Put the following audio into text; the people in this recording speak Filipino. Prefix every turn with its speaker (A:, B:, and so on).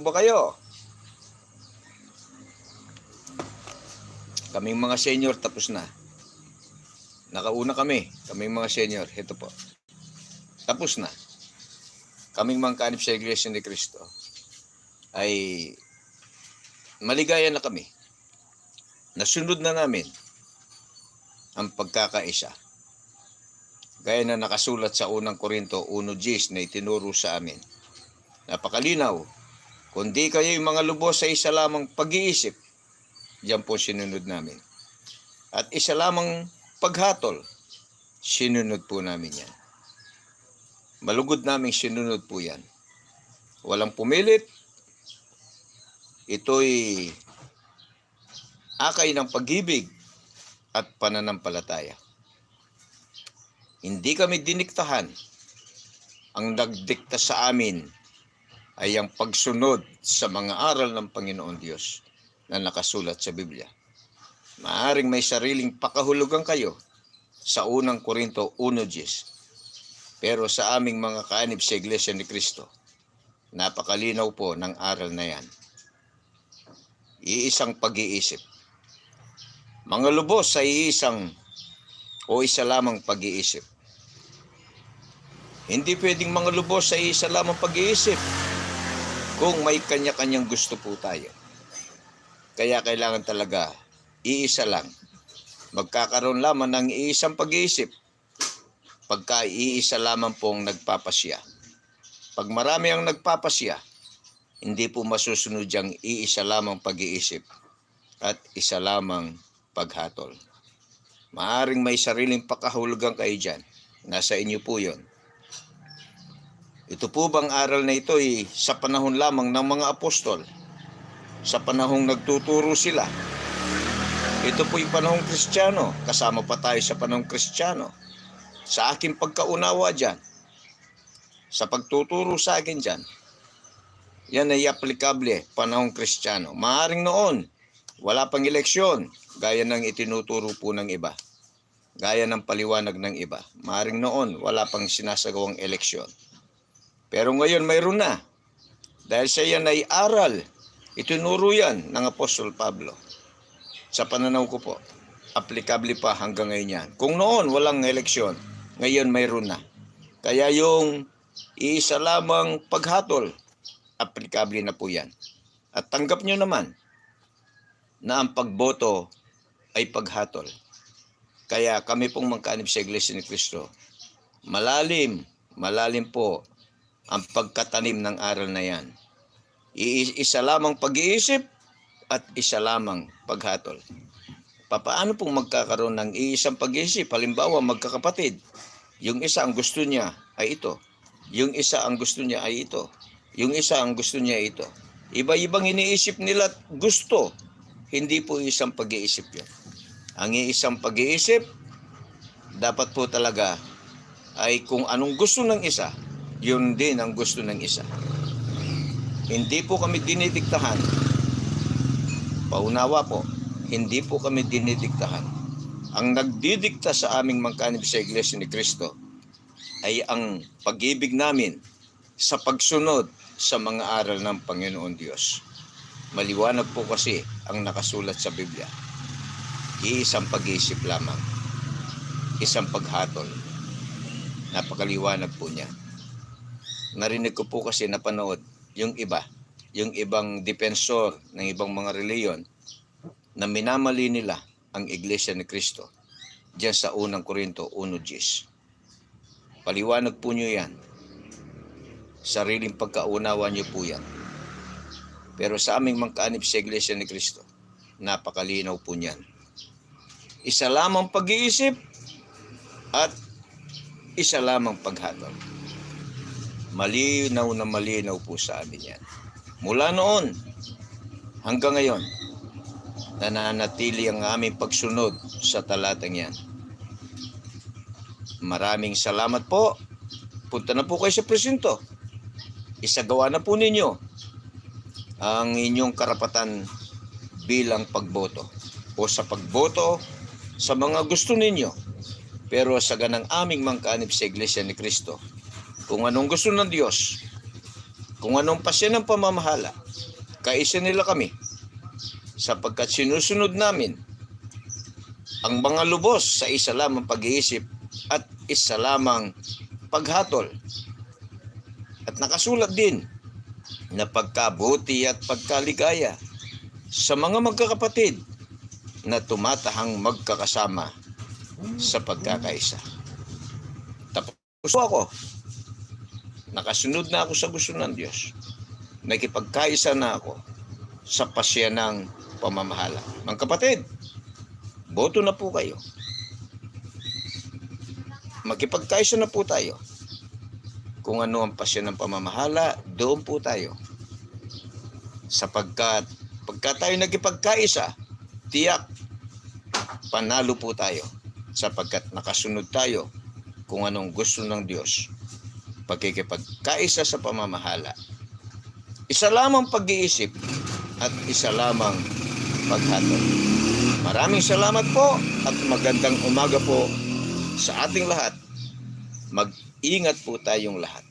A: ba kayo? Kaming mga senior tapos na. Nakauna kami, kaming mga senior. Ito po. Tapos na. Kaming mga kanip sa Iglesia ni Cristo ay maligaya na kami. Nasunod na namin ang pagkakaisa. Gaya na nakasulat sa unang Korinto 1.10 na itinuro sa amin. Napakalinaw. Kundi kayo yung mga lubos sa isa lamang pag-iisip, diyan po sinunod namin. At isa lamang paghatol, sinunod po namin yan. Malugod namin sinunod po yan. Walang pumilit. Ito'y akay ng pag-ibig at pananampalataya. Hindi kami diniktahan. Ang nagdikta sa amin ay ang pagsunod sa mga aral ng Panginoon Diyos na nakasulat sa Biblia. Maaring may sariling pakahulugan kayo sa unang Korinto 1.10. Pero sa aming mga kaanib sa Iglesia ni Kristo, napakalinaw po ng aral na yan. Iisang pag-iisip. Mga lubos sa iisang o isa lamang pag-iisip. Hindi pwedeng mga lubos sa isa lamang pag-iisip kung may kanya-kanyang gusto po tayo. Kaya kailangan talaga iisa lang. Magkakaroon lamang ng iisang pag-iisip pagka iisa lamang pong nagpapasya. Pag marami ang nagpapasya, hindi po masusunod yung iisa lamang pag-iisip at isa lamang paghatol. Maaring may sariling pakahulugan kayo dyan. Nasa inyo po yon. Ito po bang aral na ito ay sa panahon lamang ng mga apostol? Sa panahong nagtuturo sila? Ito po yung panahong kristyano. Kasama pa tayo sa panahong kristyano. Sa aking pagkaunawa dyan, sa pagtuturo sa akin dyan, yan ay aplikable panahong kristyano. Maaring noon, wala pang eleksyon, gaya ng itinuturo po ng iba. Gaya ng paliwanag ng iba. Maaring noon, wala pang sinasagawang eleksyon. Pero ngayon mayroon na. Dahil sa yan ay aral. Itinuro yan ng Apostol Pablo. Sa pananaw ko po, applicable pa hanggang ngayon yan. Kung noon walang eleksyon, ngayon mayroon na. Kaya yung isa lamang paghatol, applicable na po yan. At tanggap nyo naman na ang pagboto ay paghatol. Kaya kami pong magkanib sa Iglesia ni Cristo, malalim, malalim po ang pagkatanim ng aral na yan. Isa lamang pag-iisip at isa lamang paghatol. Papaano pong magkakaroon ng iisang pag-iisip? Halimbawa, magkakapatid. Yung isa ang gusto niya ay ito. Yung isa ang gusto niya ay ito. Yung isa ang gusto niya ay ito. Iba-ibang iniisip nila gusto. Hindi po isang pag-iisip yun. Ang isang pag-iisip, dapat po talaga ay kung anong gusto ng isa, yun din ang gusto ng isa. Hindi po kami dinidiktahan. Paunawa po, hindi po kami dinidiktahan. Ang nagdidikta sa aming mangkanib sa Iglesia ni Kristo ay ang pag-ibig namin sa pagsunod sa mga aral ng Panginoon Diyos. Maliwanag po kasi ang nakasulat sa Biblia. Iisang pag-iisip lamang. Isang paghatol. Napakaliwanag po niya. Narinig ko po kasi napanood yung iba, yung ibang depensor ng ibang mga reliyon na minamali nila ang Iglesia ni Kristo diyan sa unang Korinto 1.10. Paliwanag po nyo yan. Sariling pagkaunawa nyo po yan. Pero sa aming mangkaanib sa Iglesia ni Kristo, napakalinaw po niyan. Isa lamang pag-iisip at isa lamang paghatol. Malinaw na malinaw po sa amin yan. Mula noon hanggang ngayon, nananatili ang aming pagsunod sa talatang yan. Maraming salamat po. Punta na po kayo sa presinto. Isagawa na po ninyo ang inyong karapatan bilang pagboto o sa pagboto sa mga gusto ninyo. Pero sa ganang aming mangkanib sa Iglesia ni Kristo, kung anong gusto ng Diyos, kung anong pasya ng pamamahala, kaisa nila kami sapagkat sinusunod namin ang mga lubos sa isa lamang pag-iisip at isa lamang paghatol. At nakasulat din na pagkabuti at pagkaligaya sa mga magkakapatid na tumatahang magkakasama sa pagkakaisa. Tapos ako, nakasunod na ako sa gusto ng Diyos. Nakipagkaisa na ako sa pasya ng pamamahala. Mga kapatid, boto na po kayo. Makipagkaisa na po tayo. Kung ano ang pasya ng pamamahala, doon po tayo. Sapagkat pagka tayo nagkipagkaisa, tiyak, panalo po tayo. Sapagkat nakasunod tayo kung anong gusto ng Diyos. Pagkikipagkaisa sa pamamahala. Isa lamang pag-iisip at isa lamang paghatol. Maraming salamat po at magandang umaga po sa ating lahat. Mag-ingat po tayong lahat.